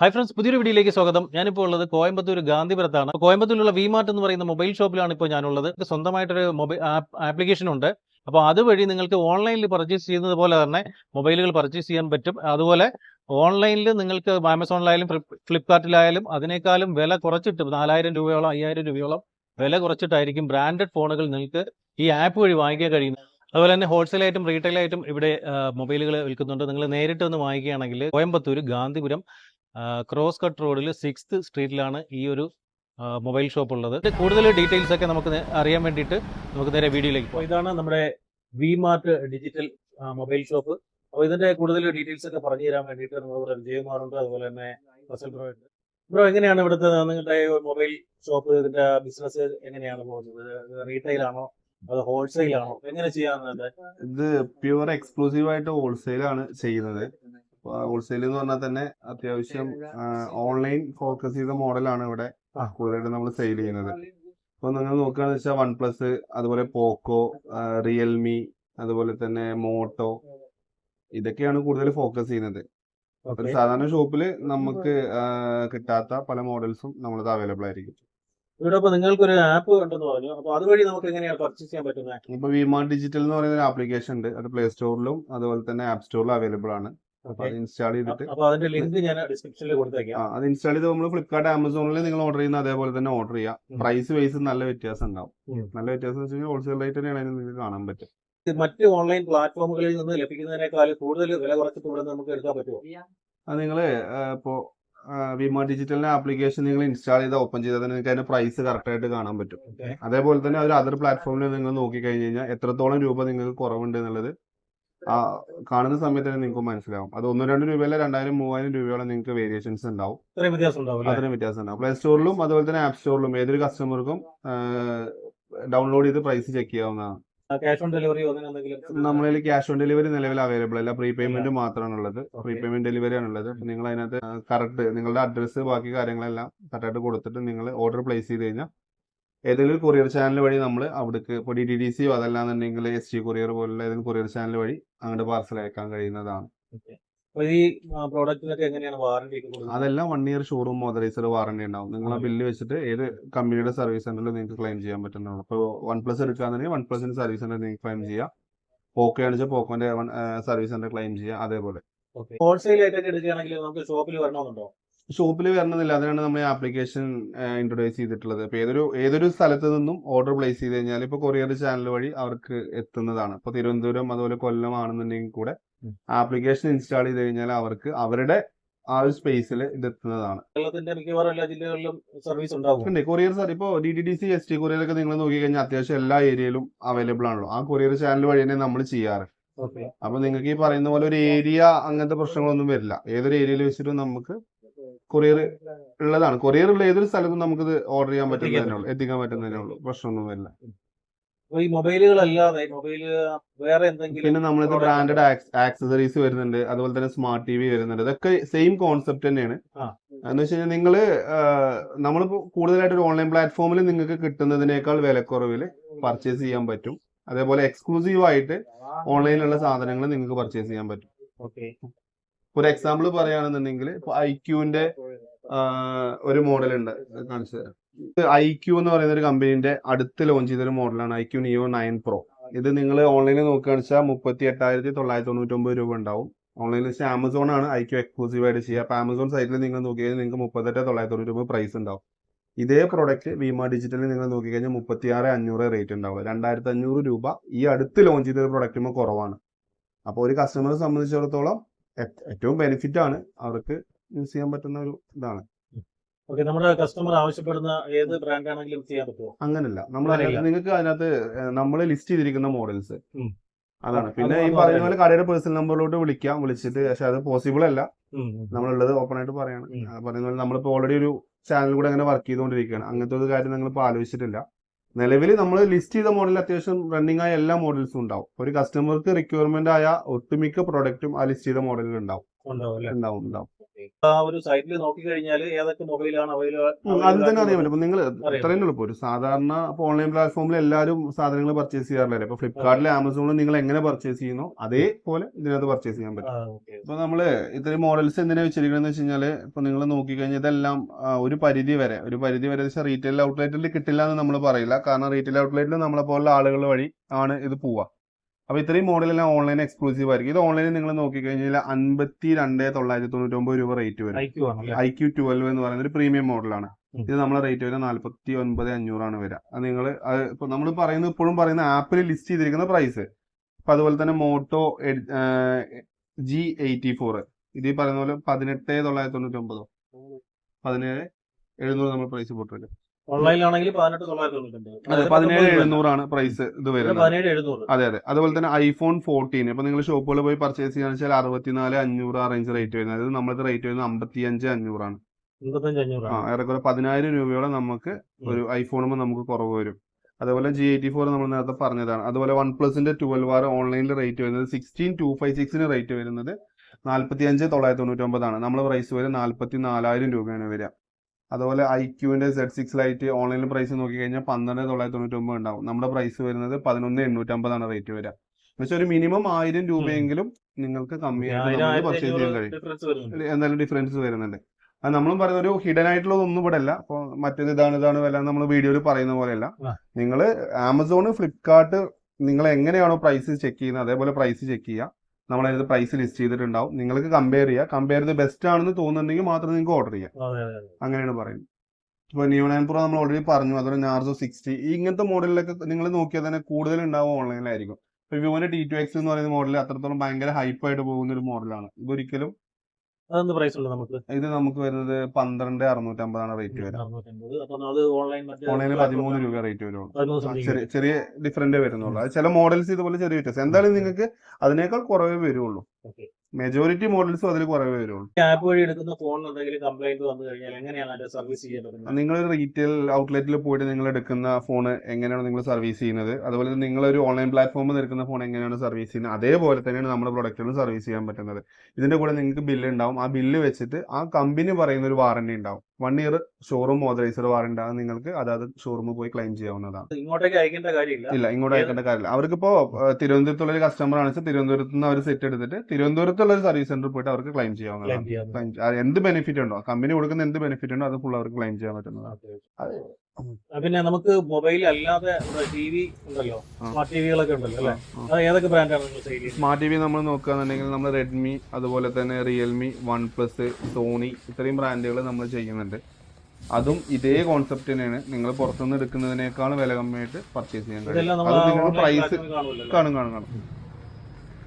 Hi friends പുതിയൊരു വീഡിയോയിലേക്ക് സ്വാഗതം. ഞാനിപ്പോൾ ഉള്ളത് കോയമ്പത്തൂർ ഗാന്ധിപുരത്താണ്. കോയമ്പത്തൂരിലുള്ള വി മാർട്ട് എന്ന് പറയുന്ന മൊബൈൽ ഷോപ്പിലാണ് ഇപ്പോൾ ഞാനുള്ളത്. സ്വന്തമായിട്ടൊരു മൊബൈൽ ആപ്ലിക്കേഷൻ ഉണ്ട്. അപ്പോൾ അതുവഴി നിങ്ങൾക്ക് ഓൺലൈനിൽ പർച്ചേസ് ചെയ്യുന്നത് പോലെ തന്നെ മൊബൈലുകൾ പർച്ചേസ് ചെയ്യാൻ പറ്റും. അതുപോലെ ഓൺലൈനിൽ നിങ്ങൾക്ക് ആമസോണിലായാലും ഫ്ലിപ്കാർട്ടിലായാലും അതിനേക്കാളും വില കുറച്ചിട്ട് നാലായിരം രൂപയോളം അയ്യായിരം രൂപയോളം വില കുറച്ചിട്ടായിരിക്കും ബ്രാൻഡഡ് ഫോണുകൾ നിങ്ങൾക്ക് ഈ ആപ്പ് വഴി വാങ്ങിക്കാൻ കഴിയുന്നത്. അതുപോലെ തന്നെ ഹോൾസെയിലായിട്ടും റീറ്റെയിലായിട്ടും ഇവിടെ മൊബൈലുകൾ വിൽക്കുന്നുണ്ട്. നിങ്ങൾ നേരിട്ട് വന്ന് വാങ്ങിക്കുകയാണെങ്കിൽ കോയമ്പത്തൂർ ഗാന്ധിപുരം ക്രോസ് കട്ട് റോഡിൽ സിക്സ്ത് സ്ട്രീറ്റിലാണ് ഈ ഒരു മൊബൈൽ ഷോപ്പ് ഉള്ളത്. കൂടുതൽ ഡീറ്റെയിൽസ് ഒക്കെ നമുക്ക് അറിയാൻ വേണ്ടിയിട്ട് നമുക്ക് നേരെ വീഡിയോയിലേക്ക് പോകാം. ഇതാണ് നമ്മുടെ V mart digital mobile shop. അപ്പോൾ ഇതിന്റെ കൂടുതൽ ഡീറ്റെയിൽസ് ഒക്കെ പറഞ്ഞു തരാൻ വേണ്ടിയിട്ട് നമ്മൾ വിജയകുമാറുണ്ട് അതുപോലെ തന്നെ ഫസൽ ബ്രോ ഉണ്ട്. ബ്രോ എങ്ങനെയാണ് ഇവിടുത്തെ നിങ്ങളുടെ മൊബൈൽ ഷോപ്പ്? ഇതിന്റെ ബിസിനസ് എങ്ങനെയാണ് പോകുന്നത്? റീറ്റെയിൽ ആണോ? അത് ഹോൾസെയിൽ ആണോ? എങ്ങനെ ചെയ്യാവുന്നത്? ഇത് പ്യുവർ എക്സ്ക്ലൂസീവ് ആയിട്ട് ഹോൾസെയിൽ ആണ് ചെയ്യുന്നത്. ഹോൾസെയിൽ എന്ന് പറഞ്ഞാൽ തന്നെ അത്യാവശ്യം ഓൺലൈൻ ഫോക്കസ് ചെയ്ത മോഡലാണ് ഇവിടെ. കൂടുതലായിട്ട് നമ്മൾ സെയിൽ ചെയ്യുന്നത്. ഇപ്പൊ നിങ്ങൾ നോക്കുകയാണെന്ന് വെച്ചാൽ വൺ പ്ലസ് അതുപോലെ പോക്കോ റിയൽമി അതുപോലെ തന്നെ മോട്ടോ ഇതൊക്കെയാണ് കൂടുതൽ ഫോക്കസ് ചെയ്യുന്നത്. ഒരു സാധാരണ ഷോപ്പിൽ നമുക്ക് കിട്ടാത്ത പല മോഡൽസും നമ്മളത് അവൈലബിൾ ആയിരിക്കും. ഇവിടെ ഇപ്പൊ നിങ്ങൾക്കൊരു ആപ്പ് ഉണ്ടെന്ന് പറഞ്ഞു. അപ്പൊ അതുവഴി നമുക്ക് എങ്ങനെയാണ് പർച്ചേസ് ചെയ്യാൻ പറ്റുന്നത് ഇപ്പൊ വിമാ ഡിജിറ്റൽ എന്ന് പറയുന്ന ഒരു ആപ്ലിക്കേഷൻ ഉണ്ട്. അത് പ്ലേ സ്റ്റോറിലും അതുപോലെ തന്നെ ആപ്പ് സ്റ്റോറിലും അവൈലബിൾ ആണ്. അപ്പൊ അത് ഇൻസ്റ്റാൾ ചെയ്തിട്ട് അപ്പൊ അതിന്റെ ലിങ്ക് ഞാൻ ഡിസ്ക്രിപ്ഷനിൽ കൊടുത്തേക്കാം. അത് ഇൻസ്റ്റാൾ ചെയ്ത് നമ്മൾ ഫ്ലിപ്കാർട്ട് ആമസോണിൽ നിങ്ങൾ ഓർഡർ ചെയ്യുന്ന അതേപോലെ തന്നെ ഓർഡർ ചെയ്യാം. പ്രൈസ് വൈസ് നല്ല വ്യത്യാസം ഉണ്ടാവും. നല്ല വ്യത്യാസം എന്ന് വെച്ച് കഴിഞ്ഞാൽ ഹോൾസെയിൽ റേറ്റ് തന്നെയാണ് നിങ്ങൾക്ക് കാണാൻ പറ്റും മറ്റ് ഓൺലൈൻ പ്ലാറ്റ്ഫോമുകളിൽ നിന്ന് ലഭിക്കുന്നതിനേക്കാൾ കൂടുതൽ വില കുറച്ചിട്ട് ഇവിടെ നമുക്ക് എടുക്കാൻ പറ്റുമോ? അത് നിങ്ങൾ ഇപ്പോൾ വിമ ഡിജിറ്റലിന്റെ ആപ്ലിക്കേഷൻ നിങ്ങൾ ഇൻസ്റ്റാൾ ചെയ്ത് ഓപ്പൺ ചെയ്താൽ തന്നെ നിങ്ങൾക്ക് അതിന്റെ പ്രൈസ് കറക്റ്റ് ആയിട്ട് കാണാൻ പറ്റും. അതേപോലെ തന്നെ ഒരു അതർ പ്ലാറ്റ്ഫോമിൽ നിങ്ങൾ നോക്കി കഴിഞ്ഞ് കഴിഞ്ഞാൽ എത്രത്തോളം രൂപ നിങ്ങൾക്ക് കുറവുണ്ട് എന്നുള്ളത് ആ കാണുന്ന സമയത്ത് തന്നെ നിങ്ങൾക്ക് മനസ്സിലാവും. അത് ഒന്നോ രണ്ട് രൂപയല്ല രണ്ടായിരം മൂവായിരം രൂപയോളം നിങ്ങൾക്ക് വേരിയേഷൻസ് ഉണ്ടാവും. അത്രയും വ്യത്യാസം ഉണ്ടാവും പ്ലേ സ്റ്റോറിലും അതുപോലെ തന്നെ ആപ്പ് സ്റ്റോറിലും ഏതൊരു കസ്റ്റമർക്കും ഡൗൺലോഡ് ചെയ്ത് പ്രൈസ് ചെക്ക് ചെയ്യാവുന്നതാണ്. ക്യാഷ് ഓൺ ഡെലിവറി നമ്മളിൽ ക്യാഷ് ഓൺ ഡെലിവറി നിലവിൽ അവൈലബിൾ അല്ല. പ്രീ പേയ്മെന്റ് മാത്രമാണ് ഉള്ളത് പ്രീ പേയ്മെന്റ് ഡെലിവറി ആണുള്ളത്. നിങ്ങൾ അതിനകത്ത് കറക്റ്റ് നിങ്ങളുടെ അഡ്രസ്സ് ബാക്കി കാര്യങ്ങളെല്ലാം കറക്റ്റായിട്ട് കൊടുത്തിട്ട് നിങ്ങൾ ഓർഡർ പ്ലേസ് ചെയ്ത് കഴിഞ്ഞാൽ ഏതെങ്കിലും കൊറിയർ ചാനൽ വഴി നമ്മൾ അവിടേക്ക് ഇപ്പോൾ ഡി ടി ഡി സിയോ അതല്ലാന്നുണ്ടെങ്കിൽ എസ് ടി കൊറിയർ പോലുള്ള ഏതെങ്കിലും കൊറിയർ ചാനൽ വഴി അങ്ങോട്ട് പാർസൽ അയക്കാൻ കഴിയുന്നതാണ്. ഈ പ്രോഡക്റ്റിനൊക്കെ എങ്ങനെയാണ് വാറണ്ടി അതെല്ലാം one year showroom authoriser warranty ഉണ്ടാവും. നിങ്ങൾ ആ ബില്ല് വെച്ചിട്ട് ഏത് കമ്പനിയുടെ സർവീസ് സെന്ററിൽ നിങ്ങൾക്ക് ക്ലെയിം ചെയ്യാൻ പറ്റുന്നതാണ് ഇപ്പോൾ വൺ പ്ലസ് എടുക്കുകയാണെങ്കിൽ വൺ പ്ലസിന്റെ സർവീസ് സെന്റർ നിങ്ങൾക്ക് ക്ലെയിം ചെയ്യാം. പോക്കോ ആണെന്ന് പോക്കോന്റെ സർവീസ് സെന്റർ ക്ലെയിം ചെയ്യാം. അതേപോലെ. ഹോൾസെയിൽ ആയിട്ടൊക്കെ എടുക്കുകയാണെങ്കിൽ നമുക്ക് ഷോപ്പിൽ വരണമെന്നുണ്ടോ? ഷോപ്പിൽ വരണമെന്നില്ല അതിനാണ് നമ്മൾ ആപ്ലിക്കേഷൻ ഇൻട്രൊഡ്യൂസ് ചെയ്തിട്ടുള്ളത്. അപ്പോൾ ഏതൊരു ഏതൊരു സ്ഥലത്ത് നിന്നും ഓർഡർ പ്ലേസ് ചെയ്ത് കഴിഞ്ഞാൽ ഇപ്പൊ കൊറിയർ ചാനൽ വഴി അവർക്ക് എത്തുന്നതാണ്. ഇപ്പൊ തിരുവനന്തപുരം അതുപോലെ കൊല്ലം ആണെന്നുണ്ടെങ്കിൽ കൂടെ ആപ്ലിക്കേഷൻ ഇൻസ്റ്റാൾ ചെയ്ത് കഴിഞ്ഞാൽ അവർക്ക് അവരുടെ ആ ഒരു സ്പേസിൽ ഇത് എത്തുന്നതാണ്. കേരളത്തിന്റെ മിക്കവാറും എല്ലാ ജില്ലകളിലും സർവീസ് ഉണ്ടാവും. ഉണ്ട്. കൊറിയർ സർ ഇപ്പോൾ D D D C S T courier ഒക്കെ നിങ്ങൾ നോക്കി കഴിഞ്ഞാൽ അത്യാവശ്യം എല്ലാ ഏരിയയിലും അവൈലബിൾ ആണല്ലോ. ആ കൊറിയർ ചാനൽ വഴി തന്നെ നമ്മൾ ചെയ്യാറ്. അപ്പൊ നിങ്ങൾക്ക് ഈ പറയുന്ന പോലെ ഒരു ഏരിയ അങ്ങനത്തെ പ്രശ്നങ്ങളൊന്നും വരില്ല. ഏതൊരു ഏരിയയിൽ വെച്ചിട്ടും നമുക്ക് കൊറിയർ ഉള്ളതാണ്. കൊറിയർ ഉള്ള ഏതൊരു സ്ഥലത്തും നമുക്കിത് ഓർഡർ ചെയ്യാൻ പറ്റുന്നതന്നെ ഉള്ളൂ. എത്തിക്കാൻ പറ്റുന്നതന്നെ ഉള്ളൂ. പ്രശ്നമൊന്നും വരില്ല. അപ്പൊ ഈ മൊബൈലുകളല്ലാതെ മൊബൈൽ വേറെ എന്തെങ്കിലും പിന്നെ നമ്മളിത് ബ്രാൻഡഡ് ആക്സസറീസ് വരുന്നുണ്ട് അതുപോലെ തന്നെ സ്മാർട്ട് ടി വി വരുന്നുണ്ട്. ഇതൊക്കെ സെയിം കോൺസെപ്റ്റ് തന്നെയാണ്. ആ. എന്ന് വെച്ച് കഴിഞ്ഞാൽ നിങ്ങൾ നമ്മളിപ്പോ കൂടുതലായിട്ട് ഒരു ഓൺലൈൻ പ്ലാറ്റ്ഫോമിൽ നിങ്ങൾക്ക് കിട്ടുന്നതിനേക്കാൾ വിലക്കുറവിൽ പർച്ചേസ് ചെയ്യാൻ പറ്റും. അതേപോലെ എക്സ്ക്ലൂസീവ് ആയിട്ട് ഓൺലൈനിലുള്ള സാധനങ്ങൾ നിങ്ങൾക്ക് പർച്ചേസ് ചെയ്യാൻ പറ്റും. ഓക്കെ. ഒരു എക്സാമ്പിൾ പറയുകയാണെന്നുണ്ടെങ്കിൽ ഇപ്പൊ ഐ ക്യൂവിന്റെ ഒരു മോഡൽ ഉണ്ട് കാണിച്ചു തരാം. ഐ ക്യൂ എന്ന് പറയുന്ന ഒരു കമ്പനീന്റെ അടുത്ത് ലോഞ്ച് ചെയ്തൊരു മോഡലാണ് iQOO neo nine pro ഇത് നിങ്ങൾ ഓൺലൈനിൽ നോക്കുകയാണെന്ന് വെച്ചാൽ മുപ്പത്തി എട്ടായിരത്തി തൊള്ളായിരത്തി തൊണ്ണൂറ്റി ഒമ്പത് രൂപ ഉണ്ടാവും. ഓൺലൈനിൽ വെച്ചാൽ ആമസോൺ ആണ് ഐ ക്യൂ എക്സ്ക്ലൂസീവ് ആയിട്ട് ചെയ്യുക. അപ്പൊ ആമസോൺ സൈറ്റിൽ നിങ്ങൾ നോക്കി കഴിഞ്ഞാൽ നിങ്ങൾക്ക് മുപ്പത്തെട്ട് തൊള്ളായിരത്തി തൊണ്ണൂറ്റി ഒമ്പത് പ്രൈസ് ഉണ്ടാവും. ഇതേ പ്രോഡക്റ്റ് വിമ ഡിജിറ്റലിൽ നിങ്ങൾ നോക്കി കഴിഞ്ഞാൽ മുപ്പത്തി ആറ് അഞ്ഞൂറ് റേറ്റ് ഉണ്ടാവും രണ്ടായിരത്തി അഞ്ഞൂറ് രൂപ ഈ അടുത്ത് ലോഞ്ച് ചെയ്ത ഒരു പ്രൊഡക്റ്റുമ്പോൾ കുറവാണ്. അപ്പോൾ ഒരു കസ്റ്റമറെ സംബന്ധിച്ചിടത്തോളം ഏറ്റവും ബെനിഫിറ്റ് ആണ്. അവർക്ക് യൂസ് ചെയ്യാൻ പറ്റുന്ന ഒരു ഇതാണ്. ഓക്കെ നമ്മുടെ കസ്റ്റമർ ആവശ്യപ്പെടുന്ന ഏത് ബ്രാൻഡ് ആണെങ്കിലും ചെയ്യാൻ പറ്റുമോ അങ്ങനല്ല. നമ്മൾ നിങ്ങൾക്ക് അതിനകത്ത് നമ്മൾ ലിസ്റ്റ് ചെയ്തിരിക്കുന്ന മോഡൽസ് അതാണ്. പിന്നെ ഈ പറയുന്ന പോലെ കടയുടെ പേഴ്സണൽ നമ്പറിലോട്ട് വിളിക്കാം. വിളിച്ചിട്ട് പക്ഷെ അത് പോസിബിൾ അല്ല. നമ്മളുള്ളത് ഓപ്പൺ ആയിട്ട് പറയാണ്. പറയുന്ന പോലെ നമ്മളിപ്പോ ഓൾറെഡി ഒരു ചാനൽ കൂടെ അങ്ങനെ വർക്ക് ചെയ്തുകൊണ്ടിരിക്കുകയാണ്. അങ്ങനത്തെ ഒരു കാര്യം ഞങ്ങളിപ്പോൾ ആലോചിച്ചിട്ടില്ല. നിലവിൽ നമ്മൾ ലിസ്റ്റ് ചെയ്ത മോഡൽ അത്യാവശ്യം റണ്ണിങ് ആയ എല്ലാ മോഡൽസും ഉണ്ടാവും. ഒരു കസ്റ്റമർക്ക് റിക്വയർമെന്റ് ആയ ഒട്ടുമിക്ക പ്രോഡക്റ്റും ആ ലിസ്റ്റ് ചെയ്ത മോഡലിൽ ഉണ്ടാവും. ഉണ്ടാവും ഉണ്ടാവും. ആ ഒരു സൈറ്റിൽ നോക്കി കഴിഞ്ഞാൽ ഏതൊക്കെ മൊബൈലാണ് തന്നെ അറിയാമല്ലോ. നിങ്ങൾ അറിയാം. ഇത്രയും ഉള്ളൂ ഒരു സാധാരണ ഓൺലൈൻ പ്ലാറ്റ്ഫോമിൽ എല്ലാവരും സാധനങ്ങൾ പർച്ചേസ് ചെയ്യാറില്ലേ ഇപ്പൊ ഫ്ലിപ്കാർട്ടിൽ ആമസോണിൽ നിങ്ങൾ എങ്ങനെ പർച്ചേസ് ചെയ്യുന്നു അതേപോലെ ഇതിനകത്ത് പർച്ചേസ് ചെയ്യാൻ പറ്റും. ഇപ്പൊ നമ്മൾ ഇത്രയും മോഡൽസ് എന്തിനാ വെച്ചിരിക്കണെന്ന് വെച്ച് കഴിഞ്ഞാൽ ഇപ്പൊ നിങ്ങൾ നോക്കിക്കഴിഞ്ഞാൽ ഇതെല്ലാം ഒരു പരിധി വരെ ഒരു പരിധി വരെ റീറ്റെയിൽ ഔട്ട്ലെറ്റിൽ കിട്ടില്ല എന്ന് നമ്മൾ പറയില്ല. കാരണം റീറ്റെയിൽ ഔട്ട്ലെറ്റിൽ നമ്മളെ പോലുള്ള ആളുകൾ വഴി ആണ് ഇത് പോവുക അപ്പൊ ഇത്രയും മോഡലെല്ലാം ഓൺലൈൻ എക്സ്ക്ലൂസീവ് ആയിരിക്കും. ഇത് ഓൺലൈനിൽ നിങ്ങൾ നോക്കിക്കഴിഞ്ഞാൽ അൻപത്തി രണ്ട് തൊള്ളായിരത്തി തൊണ്ണൂറ്റി ഒമ്പത് രൂപ റേറ്റ് വരും ഐ ക്യു ട്വൽവ് എന്ന് പറയുന്ന ഒരു പ്രീമിയം മോഡലാണ് ഇത് നമ്മളെ റേറ്റ് വരുന്നത് നാല്പത്തി ഒൻപത് അഞ്ഞൂറാണ് വരിക. അത് നിങ്ങൾ ഇപ്പോൾ നമ്മൾ പറയുന്നത് ഇപ്പോഴും പറയുന്ന ആപ്പിൽ ലിസ്റ്റ് ചെയ്തിരിക്കുന്ന പ്രൈസ് അപ്പൊ അതുപോലെ തന്നെ മോട്ടോ ജി എയ്റ്റി ഫോർ ഇത് പറയുന്ന പോലെ പതിനെട്ട് തൊള്ളായിരത്തി തൊണ്ണൂറ്റി ഒമ്പതോ പതിനേഴ് എഴുന്നൂറ് നമ്മൾ പ്രൈസ് പോട്ടില്ല ഓൺലൈനിലാണെങ്കിൽ പതിനെട്ട് തൊള്ളായിരത്തി തൊണ്ണൂറ്റി അതെ പതിനേഴ് എഴുന്നൂറാണ് പ്രൈസ് ഇത് വരുന്നത്. അതെ അതെ. അതുപോലെ തന്നെ ഐഫോൺ ഫോർട്ടീൻ ഇപ്പൊ നിങ്ങൾ ഷോപ്പുകളിൽ പോയി പർച്ചേസ് ചെയ്യാന്ന് വെച്ചാൽ അറുപത്തിനാല് അഞ്ഞൂറ് ആ റേഞ്ച് റേറ്റ് വരുന്നത്. അതായത് നമ്മളത് റേറ്റ് വരുന്നത് അമ്പത്തി അഞ്ച് അഞ്ഞൂറാണ്. ഏറെക്കുറെ പതിനായിരം രൂപയോളം നമുക്ക് ഒരു ഐഫോണുമ്പോൾ നമുക്ക് കുറവ് വരും. അതുപോലെ ജി എയ്റ്റി ഫോർ നമ്മൾ നേരത്തെ പറഞ്ഞതാണ്. അതുപോലെ വൺ പ്ലസിന്റെ ട്വൽവ് ആർ ഓൺലൈനിൽ റേറ്റ് വരുന്നത് സിക്സ്റ്റീൻ ടു ഫൈവ് സിക്സിന് റേറ്റ് വരുന്നത് നാല്പത്തി അഞ്ച് തൊള്ളായിരത്തി തൊണ്ണൂറ്റി ഒമ്പതാണ് നമ്മൾ പ്രൈസ് വരെ നാല്പത്തി നാലായിരം രൂപയാണ് വരിക. അതുപോലെ ഐ ക്യൂവിന്റെ Z six lite online price നോക്കി കഴിഞ്ഞാൽ പന്ത്രണ്ട് തൊള്ളായിരത്തി തൊണ്ണൂറ്റി ഒമ്പത് ഉണ്ടാവും. നമ്മുടെ പ്രൈസ് വരുന്നത് പതിനൊന്ന് എണ്ണൂറ്റമ്പതാണ് റേറ്റ് വരിക. പക്ഷെ ഒരു മിനിമം ആയിരം രൂപയെങ്കിലും നിങ്ങൾക്ക് കമ്മി ആയിരം ആയിരത്തി പർച്ചേസ് ചെയ്യാൻ കഴിയും. എന്തായാലും ഡിഫറൻസ് വരുന്നുണ്ട്. അത് നമ്മളും പറയുന്ന ഒരു ഹിഡൻ ആയിട്ടുള്ളതൊന്നും ഇവിടെ അല്ല. അപ്പൊ മറ്റേത് ഇതാണ് ഇതാണ് വില നമ്മൾ വീഡിയോയിൽ പറയുന്ന പോലെയല്ല. നിങ്ങൾ ആമസോൺ ഫ്ലിപ്കാർട്ട് നിങ്ങൾ എങ്ങനെയാണോ പ്രൈസ് ചെക്ക് ചെയ്യുന്നത് അതേപോലെ പ്രൈസ് ചെക്ക് ചെയ്യുക. നമ്മൾ അതിനകത്ത് പ്രൈസ് ലിസ്റ്റ് ചെയ്തിട്ടുണ്ടാവും. നിങ്ങൾക്ക് കമ്പയർ ചെയ്യുക കമ്പയർ ചെയ്ത് ബെസ്റ്റ് ആണെന്ന് തോന്നുന്നുണ്ടെങ്കിൽ മാത്രം നിങ്ങൾക്ക് ഓർഡർ ചെയ്യാം. അങ്ങനെയാണ് പറയുന്നത്. ഇപ്പോൾ ന്യൂ നയൻ പ്രോ നമ്മൾ ഓൾറെഡി പറഞ്ഞു. അതൊരു നാർസോ സിക്സ്റ്റി ഇങ്ങനത്തെ മോഡലിലൊക്കെ നിങ്ങൾ നോക്കിയാൽ തന്നെ കൂടുതൽ ഉണ്ടാവും ഓൺലൈനിലായിരിക്കും ഇപ്പോൾ വിവോന്റെ ടി ടു എക്സ് എന്ന് പറയുന്ന മോഡൽ അത്രത്തോളം ഭയങ്കര ഹൈപ്പായിട്ട് പോകുന്ന ഒരു മോഡലാണ് ഇതൊരിക്കലും അതെന്ത് പ്രൈസ് ഉള്ളത് നമുക്ക്? ഇത് നമുക്ക് വരുന്നത് പന്ത്രണ്ട് അറുന്നൂറ്റമ്പതാണ് റേറ്റ് വരുന്നത് ഓൺലൈനിൽ പതിമൂന്ന് രൂപ റേറ്റ് വരുള്ളൂ. ചെറിയ ഡിഫറെന്റ് വരുന്നുള്ളൂ. അത് ചില മോഡൽസ് ഇതുപോലെ ചെറിയ വ്യത്യാസം. എന്തായാലും നിങ്ങൾക്ക് അതിനേക്കാൾ കുറവേ വരുള്ളൂ. മെജോറിറ്റി മോഡൽസും അതിൽ കുറവേ വരുള്ളൂ ആപ്പ് വഴി എടുക്കുന്ന ഫോണിൽ എന്തെങ്കിലും കംപ്ലൈന്റ് വന്നു കഴിഞ്ഞാൽ എങ്ങനെയാണ് അതിന്റെ സർവീസ് നിങ്ങൾ റീറ്റെയിൽ ഔട്ട്ലെറ്റിൽ പോയിട്ട് നിങ്ങൾ എടുക്കുന്ന ഫോൺ എങ്ങനെയാണ് നിങ്ങൾ സർവീസ് ചെയ്യുന്നത്? അതുപോലെ നിങ്ങൾ ഒരു ഓൺലൈൻ പ്ലാറ്റ്ഫോമിൽ എടുക്കുന്ന ഫോൺ എങ്ങനെയാണ് സർവീസ് ചെയ്യുന്നത്? അതേപോലെ തന്നെയാണ് നമ്മുടെ പ്രൊഡക്റ്റുകൾ സർവീസ് ചെയ്യാൻ പറ്റുന്നത്. ഇതിന്റെ കൂടെ നിങ്ങൾക്ക് ബില്ല് ഉണ്ടാവും. ആ ബില്ല് വെച്ചിട്ട് ആ കമ്പനി പറയുന്ന ഒരു വാറണ്ടി ഉണ്ടാവും. One year showroom authoriser warrant അത് നിങ്ങൾക്ക് അതായത് ഷോറൂമിൽ പോയി ക്ലെയിം ചെയ്യാവുന്നതാണ്. ഇങ്ങോട്ടേക്ക് അയക്കേണ്ട കാര്യമില്ല. ഇല്ല ഇങ്ങോട്ട് അയക്കേണ്ട കാര്യമില്ല. അവർക്കിപ്പോ തിരുവനന്തപുരത്തുള്ള ഒരു കസ്റ്റമർ ആണ് വെച്ചാൽ തിരുവനന്തപുരത്ത് നിന്ന് അവർ സെറ്റ് എടുത്തിട്ട് തിരുവനന്തപുരത്തുള്ള ഒരു സർവീസ് സെന്ററിൽ പോയിട്ട് അവർക്ക് ക്ലെയിം ചെയ്യാവുന്നതാണ്. എന്ത് ബെനിഫിറ്റ് ഉണ്ടോ? കമ്പനി കൊടുക്കുന്ന എന്ത് ബെനിഫിറ്റ് ഉണ്ടോ? അത് ഫുൾ അവർക്ക് ക്ലെയിം ചെയ്യാൻ പറ്റുന്നതാണ്. പിന്നെ നമുക്ക് മൊബൈൽ അല്ലാതെ ടി വി ഉണ്ടല്ലോ. സ്മാർട്ട് ടിവികളൊക്കെ ഉണ്ടല്ലോ അല്ലെ. അത് ഏതൊക്കെ ബ്രാൻഡാണ് സ്മാർട്ട് ടി വി നമ്മൾ നോക്കുകയാണെന്നുണ്ടെങ്കിൽ നമ്മൾ റെഡ്മി അതുപോലെ തന്നെ റിയൽമി വൺ പ്ലസ് സോണി ഇത്രയും ബ്രാൻഡുകൾ നമ്മൾ ചെയ്യുന്നുണ്ട്. അതും ഇതേ കോൺസെപ്റ്റ് തന്നെയാണ്. നിങ്ങൾ പുറത്തുനിന്ന് എടുക്കുന്നതിനേക്കാൾ വില കമ്മിയായിട്ട് പർച്ചേസ് ചെയ്യാൻ കഴിയും. പ്രൈസ് കാണും കാണും കാണും.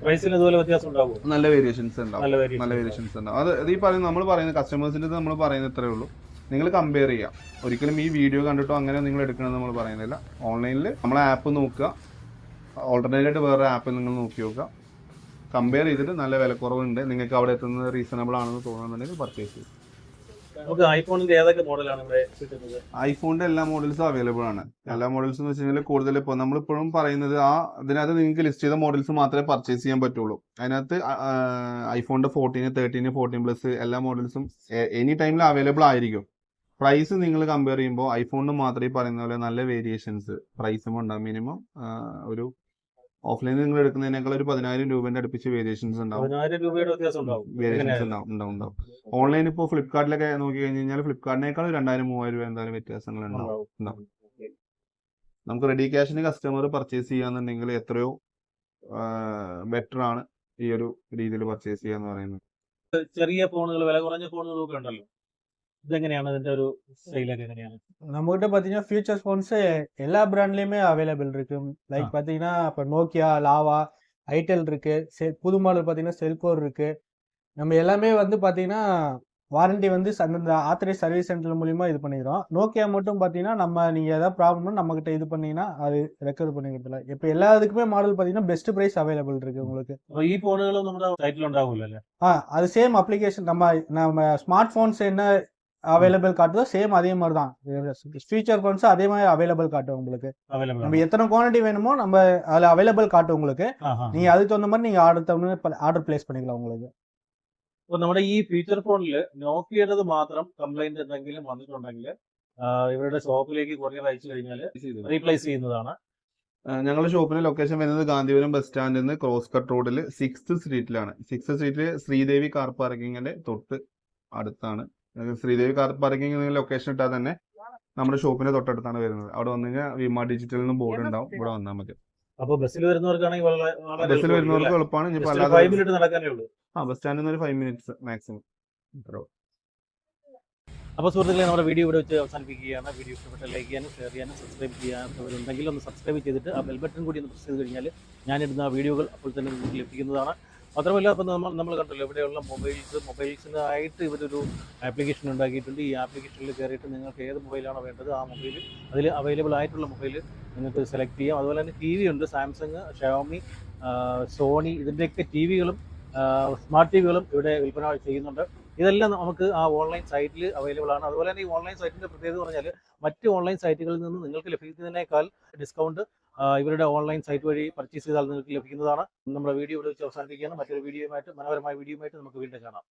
പ്രൈസിന് ഇതുപോലെ വ്യത്യാസം നല്ല വേരിയേഷൻസ് ഉണ്ടാവും. നല്ല. വേരിയേഷൻസ് ഉണ്ടാവും. അത് ഈ പറയുന്ന നമ്മൾ പറയുന്നത് കസ്റ്റമേഴ്സിന്റെ നമ്മൾ പറയുന്നത് ഇത്രേ ഉള്ളൂ. നിങ്ങൾ കമ്പയർ ചെയ്യാം. ഒരിക്കലും ഈ വീഡിയോ കണ്ടിട്ടോ അങ്ങനെ നിങ്ങൾ എടുക്കണമെന്ന് നമ്മൾ പറയുന്നില്ല. ഓൺലൈനിൽ നമ്മളെ ആപ്പ് നോക്കുക. ഓൾട്ടർനേറ്റായിട്ട് വേറെ ആപ്പിൽ നിങ്ങൾ നോക്കി നോക്കുക. കമ്പയർ ചെയ്തിട്ട് നല്ല വിലക്കുറവുണ്ട്. നിങ്ങൾക്ക് അവിടെ എത്തുന്നത് റീസണബിൾ ആണെന്ന് തോന്നുന്നുണ്ടെങ്കിൽ പർച്ചേസ് ചെയ്യും. നമുക്ക് ഐഫോണിന്റെ ഏതൊക്കെ മോഡലാണ് ഇവിടെ കിട്ടുന്നത്? ഐഫോണിന്റെ എല്ലാ മോഡൽസും അവൈലബിൾ ആണ്. എല്ലാ മോഡൽസ് എന്ന് വെച്ച് കഴിഞ്ഞാൽ കൂടുതൽ ഇപ്പോൾ നമ്മളിപ്പോഴും പറയുന്നത് ആ അതിനകത്ത് നിങ്ങൾക്ക് ലിസ്റ്റ് ചെയ്ത മോഡൽസ് മാത്രമേ പർച്ചേസ് ചെയ്യാൻ പറ്റുള്ളൂ. അതിനകത്ത് ഐഫോണിന്റെ ഫോർട്ടീന് തേർട്ടീന് ഫോർട്ടീൻ പ്ലസ് എല്ലാ മോഡൽസും എനി ടൈമിൽ അവൈലബിൾ ആയിരിക്കും. പ്രൈസ് നിങ്ങൾ കമ്പയർ ചെയ്യുമ്പോൾ ഐഫോണിന് മാത്രമേ പറയുന്ന പോലെ നല്ല വേരിയേഷൻസ് പ്രൈസും ഉണ്ടാവും. മിനിമം ഒരു ഓഫ്ലൈനിൽ നിങ്ങൾ എടുക്കുന്നതിനേക്കാൾ ഒരു പതിനായിരം രൂപേന്റെ അടുപ്പിച്ച് വേരിയേഷൻസ് ഉണ്ടാവും. വേരിയേഷൻസ്? ഉണ്ടാവും. ഉണ്ടാവും ഓൺലൈൻ ഇപ്പോൾ ഫ്ലിപ്കാർട്ടിലൊക്കെ നോക്കി കഴിഞ്ഞ് കഴിഞ്ഞാൽ ഫ്ലിപ്കാർട്ടിനേക്കാൾ രണ്ടായിരം മൂവായിരം രൂപ എന്തായാലും വ്യത്യാസങ്ങൾ ഉണ്ടാവും. ഉണ്ടാവും. നമുക്ക് റെഡി ക്യാഷിന് കസ്റ്റമർ പർച്ചേസ് ചെയ്യാന്നുണ്ടെങ്കിൽ എത്രയോ ബെറ്റർ ആണ് ഈ ഒരു രീതിയിൽ പർച്ചേസ് ചെയ്യാന്ന് പറയുന്നത്. ചെറിയ ഫോണുകൾ വില കുറഞ്ഞ ഫോണുകളൊക്കെ ഉണ്ടല്ലോ. ഇതെങ്ങനെയാണ് ഇതിന്റെ ഒരു സെയിലൊക്കെ എങ്ങനെയാണ് நம்மகிட்ட பார்த்தீங்கன்னா ஃபியூச்சர் ஃபோன்ஸு எல்லா பிராண்ட்லேயுமே அவைலபிள் இருக்கு லைக் ஆ. பார்த்தீங்கன்னா இப்போ நோக்கியா லாவா ஐடெல் இருக்கு செ புது மாடல் பார்த்தீங்கன்னா செல்கோர் இருக்கு நம்ம எல்லாமே வந்து பார்த்தீங்கன்னா வாரண்டி வந்து ச- அந்தந்த ஆத்தரைஸ் சர்வீஸ் சென்டர் மூலியமா இது பண்ணிடுறோம் நோக்கியா மட்டும் பார்த்தீங்கன்னா நம்ம நீங்கள் ஏதாவது ப்ராப்ளம்னா நம்மகிட்ட இது பண்ணீங்கன்னா அது ரெக்கவர் பண்ணிக்கிறதுல இப்போ எல்லா இதுக்குமே மாடல் பார்த்தீங்கன்னா பெஸ்ட் ப்ரைஸ் அவைலபிள் இருக்கு உங்களுக்கு അപ്പൊ ഈ ഫോണുകളും നമ്മുടെ സൈറ്റിൽ ഉണ്ടാവില്ല അല്ലേ ஆ அது சேம் அப்ளிகேஷன் நம்ம நம்ம ஸ்மார்ட் ஃபோன்ஸ் என்ன அவைலபிள் காட்டுதோ சேம் அதே மாதிரி தான் ஃபீச்சர் ஃபோன்ஸ் அதே மாதிரி அவைலபிள் காட்டும் உங்களுக்கு അവൈലബിൾ நம்ம எத்தனை குவான்டிட்டி வேணுமோ நம்ம அதில் அவைலபிள் காட்டும் உங்களுக்கு நீங்கள் அதுக்கு தகுந்த மாதிரி நீங்கள் ஆர்டர் தகுந்த ஆர்டர் பிளேஸ் பண்ணிக்கலாம் உங்களுக்கு അപ്പൊ നമ്മുടെ ഈ ഫീച്ചർ ഫോണിൽ നോക്കിയുടേത് മാത്രം കംപ്ലൈന്റ് എന്തെങ്കിലും വന്നിട്ടുണ്ടെങ്കിൽ ഇവരുടെ ഷോപ്പിലേക്ക് കൊറിയർ അയച്ചു കഴിഞ്ഞാൽ റീപ്ലേസ് ചെയ്യുന്നതാണ് ആ, ഞങ്ങളുടെ ഷോപ്പിന്റെ ലൊക്കേഷൻ വരുന്നത് ഗാന്ധിപുരം ബസ് സ്റ്റാൻഡിൽ നിന്ന് ക്രോസ് കട്ട് റോഡിൽ സിക്സ്ത് സ്ട്രീറ്റിലാണ് സിക്സ്ത് സ്ട്രീറ്റിൽ ശ്രീദേവി കാർ പാർക്കിങ്ങിന്റെ തൊട്ട് അടുത്താണ് അതായത് ശ്രീദേവി കാർ പാർക്കിംഗ് ലൊക്കേഷൻ ഇട്ടാൽ തന്നെ നമ്മുടെ ഷോപ്പിന്റെ തൊട്ടടുത്താണ് വരുന്നത്. അവിടെ വന്നു കഴിഞ്ഞാൽ വിമ നിന്നും ബോർഡ് ഉണ്ടാവും. ഇവിടെ വന്നാൽ മതി. അപ്പൊ ബസ്സിൽ വരുന്നവർക്കാണെങ്കിൽ ബസ്സിൽ വരുന്നവർക്ക് എളുപ്പമാണ്. ഇനി ഒരു അല്ലാതെ നടക്കാനേ ഉള്ളൂ. ആ ബസ് സ്റ്റാൻഡിൽ നിന്ന് ഒരു ഫൈവ് മിനിറ്റ്സ് മാക്സിമം അപ്പോൾ സുഹൃത്തുക്കളെ നമ്മുടെ വീഡിയോ ഇവിടെ വെച്ച് അവസാനിപ്പിക്കുകയാണ്. വീഡിയോ ഇഷ്ടപ്പെട്ട ലൈക്ക് ചെയ്യാനും ഷെയർ ചെയ്യാനും സബ്സ്ക്രൈബ് ചെയ്യാത്തവരുണ്ടെങ്കിൽ ഒന്ന് സബ്സ്ക്രൈബ് ചെയ്തിട്ട് ആ ബെൽ ബട്ടൺ കൂടി ഒന്ന് പ്രസ് ചെയ്ത് കഴിഞ്ഞാൽ ഞാനിടുന്ന വീഡിയോകൾ അപ്പോൾ തന്നെ നിങ്ങൾക്ക് ലഭിക്കുന്നതാണ്. മാത്രമല്ല ഇപ്പം നമ്മൾ നമ്മൾ കണ്ടല്ലോ ഇവിടെയുള്ള മൊബൈൽസ് മൊബൈൽസിനായിട്ട് ഇവരൊരു ആപ്ലിക്കേഷൻ ഉണ്ടാക്കിയിട്ടുണ്ട്. ഈ ആപ്ലിക്കേഷനിൽ കയറിയിട്ട് നിങ്ങൾക്ക് ഏത് മൊബൈലാണോ വേണ്ടത് ആ മൊബൈൽ അതിൽ അവൈലബിൾ ആയിട്ടുള്ള മൊബൈൽ നിങ്ങൾക്ക് സെലക്ട് ചെയ്യാം. അതുപോലെ തന്നെ ടി വി ഉണ്ട് സാംസങ് ഷവോമി സോണി ഇതിന്റെയൊക്കെ ടി വികളും സ്മാർട്ട് ടി വികളും ഇവിടെ വിൽപ്പന ചെയ്യുന്നുണ്ട്. ഇതെല്ലാം നമുക്ക് ആ ഓൺലൈൻ സൈറ്റിൽ അവൈലബിൾ ആണ്. അതുപോലെ തന്നെ ഈ ഓൺലൈൻ സൈറ്റിന്റെ പ്രത്യേകത പറഞ്ഞാൽ മറ്റ് ഓൺലൈൻ സൈറ്റുകളിൽ നിന്ന് നിങ്ങൾക്ക് ലഭിക്കുന്നതിനേക്കാൾ ഡിസ്കൗണ്ട് ഇവരുടെ ഓൺലൈൻ സൈറ്റ് വഴി പർച്ചേസ് ചെയ്താൽ നിങ്ങൾക്ക് ലഭിക്കുന്നതാണ്. നമ്മുടെ വീഡിയോ ഇവിടെ വെച്ച് അവസാനിപ്പിക്കുകയാണ്. മറ്റൊരു വീഡിയോയുമായിട്ട് മനോഹരമായ വീഡിയോയുമായിട്ട് നമുക്ക് വീണ്ടും കാണാം.